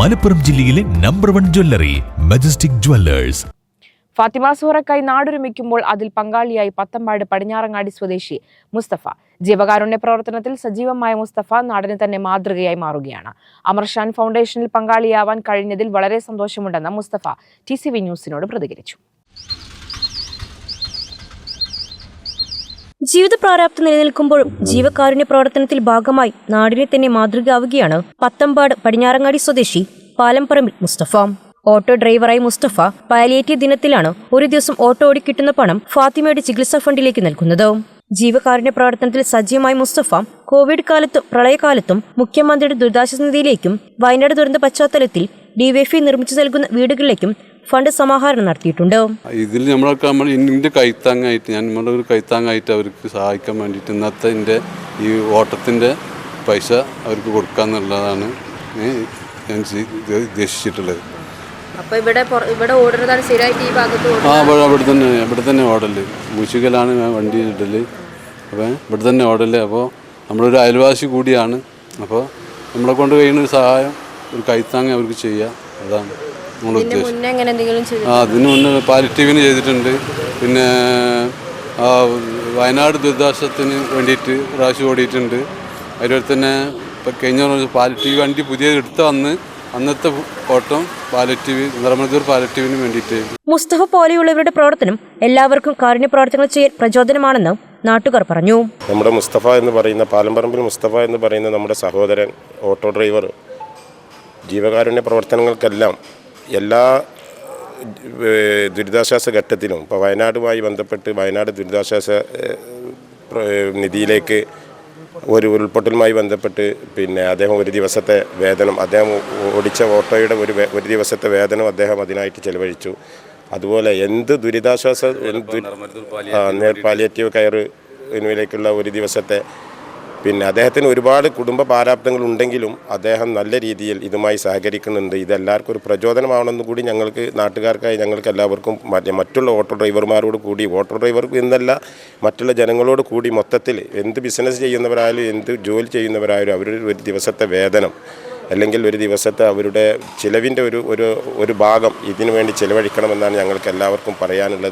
മലപ്പുറം ജില്ലയിലെ number one jewellery Majestic Jewellers Fathima സുഹറക്കായി നാടൊരുമിക്കുമ്പോൾ അതിൽ പങ്കാളിയായി പത്തമ്പാട് പടിഞ്ഞാറങ്ങാടി സ്വദേശി മുസ്തഫ. ജീവകാരുണ്യ പ്രവർത്തനത്തിൽ സജീവമായ മുസ്തഫ നാടിന് തന്നെ മാതൃകയായി മാറുകയാണ്. അമർഷാൻ ഫൗണ്ടേഷനിൽ പങ്കാളിയാവാൻ കഴിഞ്ഞതിൽ വളരെ സന്തോഷമുണ്ടെന്ന് മുസ്തഫ ടി ന്യൂസിനോട് പ്രതികരിച്ചു. ജീവിത പ്രാരാബ്ദം നിലനിൽക്കുമ്പോഴും ജീവകാരുണ്യ പ്രവർത്തനത്തിൽ ഭാഗമായി നാടിനെ തന്നെ മാതൃകയാവുകയാണ് പത്തമ്പാട് പടിഞ്ഞാറങ്ങാടി സ്വദേശി പാലംപറമ്പിൽ മുസ്തഫ. ഓട്ടോ ഡ്രൈവറായി മുസ്തഫ പാലിയേറ്റീവ് ദിനത്തിലാണ് ഒരു ദിവസം ഓട്ടോ ഓടി കിട്ടുന്ന പണം ഫാത്തിമയുടെ ചികിത്സാ ഫണ്ടിലേക്ക് നൽകുന്നത്. ജീവകാരുണ്യ പ്രവർത്തനത്തിൽ സജീവമായ മുസ്തഫ കോവിഡ് കാലത്തും പ്രളയകാലത്തും മുഖ്യമന്ത്രിയുടെ ദുരിതാശ്വാസ നിധിയിലേക്കും വയനാട് ദുരന്ത പശ്ചാത്തലത്തിൽ ഡിവൈഎഫ്ഐ നിർമ്മിച്ചു നൽകുന്ന വീടുകളിലേക്കും ഫണ്ട് സമാഹരണം നടത്തിയിട്ടുണ്ട്. ഇതിൽ നമ്മളൊക്കെ നമ്മൾ എന്റെ കൈത്താങ്ങായിട്ട് ഞാൻ നമ്മുടെ ഒരു കൈത്താങ്ങായിട്ട് അവർക്ക് സഹായിക്കാൻ വേണ്ടിയിട്ട് ഇന്നത്തെ എന്റെ ഈ ഓട്ടത്തിന്റെ പൈസ അവർക്ക് കൊടുക്കാന്നുള്ളതാണ് ഞാൻ ഉദ്ദേശിച്ചിട്ടുള്ളത്. അപ്പോൾ ഇവിടെ ഇവിടെ ഓടുന്നതാണ് സ്ഥിരമായിട്ട് ഈ ഭാഗത്ത് ആ അവിടെ അവിടെ തന്നെ ഇവിടെ തന്നെ ഓടൽ. മൂശിക്കലാണ് ഞാൻ വണ്ടി ഇടൽ. അപ്പോൾ ഇവിടെ തന്നെ ഓടൽ. അപ്പോൾ നമ്മളൊരു അയൽവാസി കൂടിയാണ്. അപ്പോൾ നമ്മളെ കൊണ്ട് കഴിയുന്ന ഒരു സഹായം ഒരു കൈത്താങ്ങ അവർക്ക് ചെയ്യുക അതാണ്. ചെയ്തു ആ അതിന് മുന്നേ പാലിറ്റീവിന് ചെയ്തിട്ടുണ്ട്. പിന്നെ ആ, വയനാട് ദുരിതാശ്വാസത്തിന് വേണ്ടിയിട്ട് പ്രാവശ്യം ഓടിയിട്ടുണ്ട്. അതുപോലെ തന്നെ ഇപ്പം കഴിഞ്ഞ പ്രാവശ്യം പാലിറ്റീവ് വണ്ടി പുതിയത് എടുത്ത് വന്ന് അന്നത്തെ ഓട്ടം പാലിറ്റീവ് നിറമത്തൂർ പാലിറ്റീവിന് വേണ്ടിയിട്ട്. മുസ്തഫ പോലെയുള്ളവരുടെ പ്രവർത്തനം എല്ലാവർക്കും കാരുണ്യ പ്രവർത്തനങ്ങൾ ചെയ്യാൻ പ്രചോദനമാണെന്ന് നാട്ടുകാർ പറഞ്ഞു. നമ്മുടെ മുസ്തഫ എന്ന് പറയുന്ന പാലംപറമ്പിൽ മുസ്തഫ എന്ന് പറയുന്ന നമ്മുടെ സഹോദരൻ ഓട്ടോ ഡ്രൈവർ ജീവകാരുണ്യ പ്രവർത്തനങ്ങൾക്കെല്ലാം എല്ലാ ദുരിതാശ്വാസ ഘട്ടത്തിലും ഇപ്പോൾ വയനാടുമായി ബന്ധപ്പെട്ട് വയനാട് ദുരിതാശ്വാസ നിധിയിലേക്ക് ഒരു ഉരുൾപൊട്ടലുമായി ബന്ധപ്പെട്ട് പിന്നെ അദ്ദേഹം ഒരു ദിവസത്തെ വേതനം അദ്ദേഹം ഓടിച്ച ഓട്ടോയുടെ ഒരു ഒരു ദിവസത്തെ വേതനം അദ്ദേഹം അതിനായിട്ട് ചെലവഴിച്ചു. അതുപോലെ എന്ത് ദുരിതാശ്വാസ പാലിയേറ്റീവ് കയർ എന്നിവയിലേക്കുള്ള ഒരു ദിവസത്തെ പിന്നെ അദ്ദേഹത്തിന് ഒരുപാട് കുടുംബ പാരാപ്തങ്ങൾ ഉണ്ടെങ്കിലും അദ്ദേഹം നല്ല രീതിയിൽ ഇതുമായി സഹകരിക്കുന്നുണ്ട്. ഇതെല്ലാവർക്കും ഒരു പ്രചോദനമാവണമെന്ന് കൂടി ഞങ്ങൾക്ക് നാട്ടുകാർക്കായി ഞങ്ങൾക്ക് എല്ലാവർക്കും മറ്റ് മറ്റുള്ള ഓട്ടോ ഡ്രൈവർമാരോട് കൂടി ഓട്ടോ ഡ്രൈവർക്ക് എന്നല്ല മറ്റുള്ള ജനങ്ങളോട് കൂടി മൊത്തത്തിൽ എന്ത് ബിസിനസ് ചെയ്യുന്നവരായാലും എന്ത് ജോലി ചെയ്യുന്നവരായാലും അവരുടെ ഒരു ദിവസത്തെ വേതനം അല്ലെങ്കിൽ ഒരു ദിവസത്തെ അവരുടെ ചിലവിന്റെ ഒരു ഒരു ഭാഗം ഇതിനു വേണ്ടി ചിലവഴിക്കണമെന്നാണ് ഞങ്ങൾക്ക് എല്ലാവർക്കും പറയാനുള്ളത്.